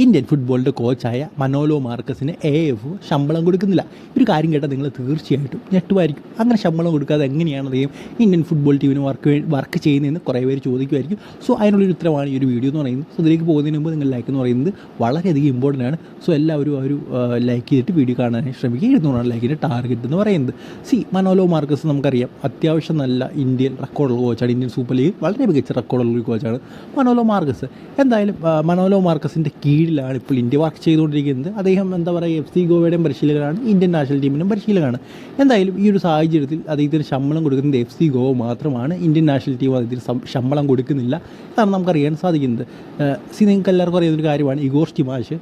Indian ഫുട്ബോളിന്റെ കോച്ചായ Manolo മാർക്കസിന് എ എഫ് ശമ്പളം കൊടുക്കുന്നില്ല. ഒരു കാര്യം കേട്ടാൽ നിങ്ങൾ തീർച്ചയായിട്ടും ഞെട്ടുമായിരിക്കും. അങ്ങനെ ശമ്പളം കൊടുക്കാതെ എങ്ങനെയാണ് അദ്ദേഹം ഇന്ത്യൻ ഫുട്ബോൾ ടീമിന് വർക്ക് വർക്ക് ചെയ്യുന്നതെന്ന് കുറേ പേര് ചോദിക്കുമായിരിക്കും. സോ അതിനുള്ളൊരു ഉത്തരമാണ് ഈ ഒരു വീഡിയോ എന്ന് പറയുന്നത്. സോ ഇതിലേക്ക് പോകുന്നതിന് മുമ്പ് നിങ്ങൾ ലൈക്ക് എന്ന് പറയുന്നത് വളരെയധികം ഇമ്പോർട്ടന്റ് ആണ്. സോ എല്ലാവരും ഒരു ലൈക്ക് ചെയ്തിട്ട് വീഡിയോ കാണാനായി ശ്രമിക്കുക. ഇരുന്നൂറാണ് ലൈക്കിന്റെ ടാർഗറ്റ് എന്ന് പറയുന്നത്. സി മനോലോ മാർക്കസ് നമുക്കറിയാം അത്യാവശ്യം നല്ല ഇന്ത്യൻ റെക്കോർഡുള്ള കോച്ചാണ് ഇന്ത്യൻ സൂപ്പർ ലീഗ് വളരെ മികച്ച റെക്കോർഡുള്ള ഒരു കോച്ചാണ് മനോലോ മാർക്കസ്. എന്തായാലും മനോലോ മാർക്കസിന്റെ കീഴിലാണ് ഇപ്പോൾ ഇന്ത്യ വർക്ക് ചെയ്തുകൊണ്ടിരിക്കുന്നത്. അദ്ദേഹം എന്താ പറയുക എഫ് സി ഗോവയുടെയും പരിശീലകനാണ് ഇന്ത്യൻ നാഷണൽ ടീമിനും പരിശീലകനാണ്. എന്തായാലും ഈ ഒരു സാഹചര്യത്തിൽ അദ്ദേഹത്തിന് ശമ്പളം കൊടുക്കുന്നത് എഫ് സി ഗോവ മാത്രമാണ്. ഇന്ത്യൻ നാഷണൽ ടീം അദ്ദേഹത്തിന് ശമ്പളം കൊടുക്കുന്നില്ല എന്നാണ് നമുക്കറിയാൻ സാധിക്കുന്നത്. സി നിങ്ങൾക്ക് എല്ലാവർക്കും അറിയുന്ന ഒരു കാര്യമാണ് ഇഗോർ ടിമാഷ്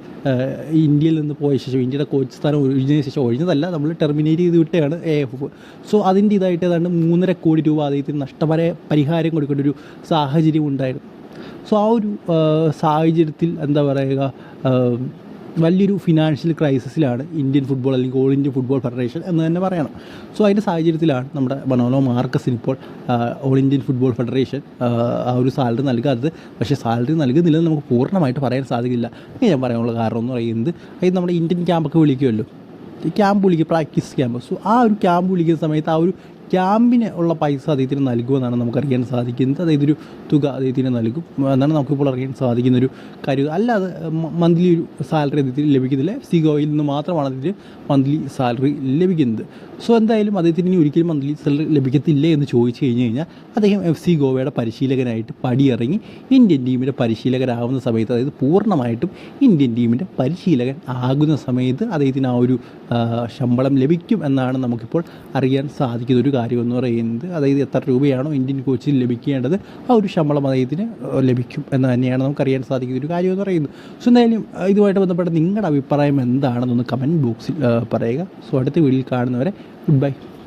ഇന്ത്യയിൽ നിന്ന് പോയ ശേഷം ഇന്ത്യയുടെ കോച്ച് സ്ഥാനം ഒഴിഞ്ഞതിന് ശേഷം ഒഴിഞ്ഞതല്ല നമ്മൾ ടെർമിനേറ്റ് ചെയ്ത് വിട്ടതാണ് എ എഫ് സോ അതിന്റെ ഇതായിട്ട് ഏതാണ്ട് മൂന്നര കോടി രൂപ അദ്ദേഹത്തിന് നഷ്ടപര പരിഹാരം കൊടുക്കേണ്ട ഒരു സാഹചര്യം ഉണ്ടായിരുന്നു സോ ആ ഒരു സാഹചര്യത്തിൽ എന്താ പറയുക വലിയൊരു ഫിനാൻഷ്യൽ ക്രൈസിസിലാണ് ഇന്ത്യൻ ഫുട്ബോൾ അല്ലെങ്കിൽ ഓൾ ഇന്ത്യ ഫുട്ബോൾ ഫെഡറേഷൻ എന്ന് തന്നെ പറയണം. സോ അതിന്റെ സാഹചര്യത്തിലാണ് നമ്മുടെ മനോലോ മാർക്കസിന് ഇപ്പോൾ ഓൾ ഇന്ത്യൻ ഫുട്ബോൾ ഫെഡറേഷൻ ആ, ഒരു സാലറി നൽകാത്തത്. പക്ഷേ സാലറി നൽകുന്നില്ലെന്ന് നമുക്ക് പൂർണമായിട്ട് പറയാൻ സാധിക്കില്ല. ഞാൻ പറയാനുള്ള കാരണം എന്ന് പറയുന്നത് അത് നമ്മുടെ ഇന്ത്യൻ ക്യാമ്പൊക്കെ വിളിക്കുമല്ലോ. ക്യാമ്പ് വിളിക്കുക പ്രാക്ടീസ് ക്യാമ്പ് സോ ആ ഒരു ക്യാമ്പ് വിളിക്കുന്ന സമയത്ത് ആ ഒരു ക്യാമ്പിന് ഉള്ള പൈസ അദ്ദേഹത്തിന് നൽകുമെന്നാണ് നമുക്കറിയാൻ സാധിക്കുന്നത് അതായത് ഒരു തുക അദ്ദേഹത്തിന് നൽകും. എന്നാണ് നമുക്കിപ്പോൾ അറിയാൻ സാധിക്കുന്ന ഒരു കാര്യം. അല്ലാതെ മന്ത്ലി ഒരു സാലറി അദ്ദേഹത്തിന് ലഭിക്കുന്നില്ല. എഫ് സി ഗോയിൽ നിന്ന് മാത്രമാണ് അദ്ദേഹത്തിന് മന്ത്ലി സാലറി ലഭിക്കുന്നത്. സോ എന്തായാലും അദ്ദേഹത്തിന് ഇനി ഒരിക്കലും മന്ത്ലി സാലറി ലഭിക്കത്തില്ല എന്ന് ചോദിച്ചു കഴിഞ്ഞ് കഴിഞ്ഞാൽ അദ്ദേഹം എഫ് സി ഗോവയുടെ പരിശീലകനായിട്ട് പടിയിറങ്ങി ഇന്ത്യൻ ടീമിന്റെ പരിശീലകരാകുന്ന സമയത്ത് അതായത് പൂർണമായിട്ടും ഇന്ത്യൻ ടീമിന്റെ പരിശീലകൻ ആകുന്ന സമയത്ത് അദ്ദേഹത്തിന് ആ ഒരു ശമ്പളം ലഭിക്കും എന്നാണ് നമുക്കിപ്പോൾ അറിയാൻ സാധിക്കുന്ന ഒരു കാര്യം എന്ന് പറയുന്നത്. അതായത് എത്ര രൂപയാണോ ഇന്ത്യൻ കോച്ചിൽ ലഭിക്കേണ്ടത് ആ ഒരു ശമ്പളം അദ്ദേഹത്തിന് ലഭിക്കും എന്ന് തന്നെയാണ് നമുക്കറിയാൻ സാധിക്കുന്ന ഒരു കാര്യം എന്ന് പറയുന്നത്. സോ എന്തായാലും ഇതുമായിട്ട് ബന്ധപ്പെട്ട നിങ്ങളുടെ അഭിപ്രായം എന്താണെന്നൊന്ന് കമന്റ് ബോക്സിൽ പറയുക. സോ അടുത്ത വീഡിയോയിൽ കാണുന്നവരെ ഗുഡ് ബൈ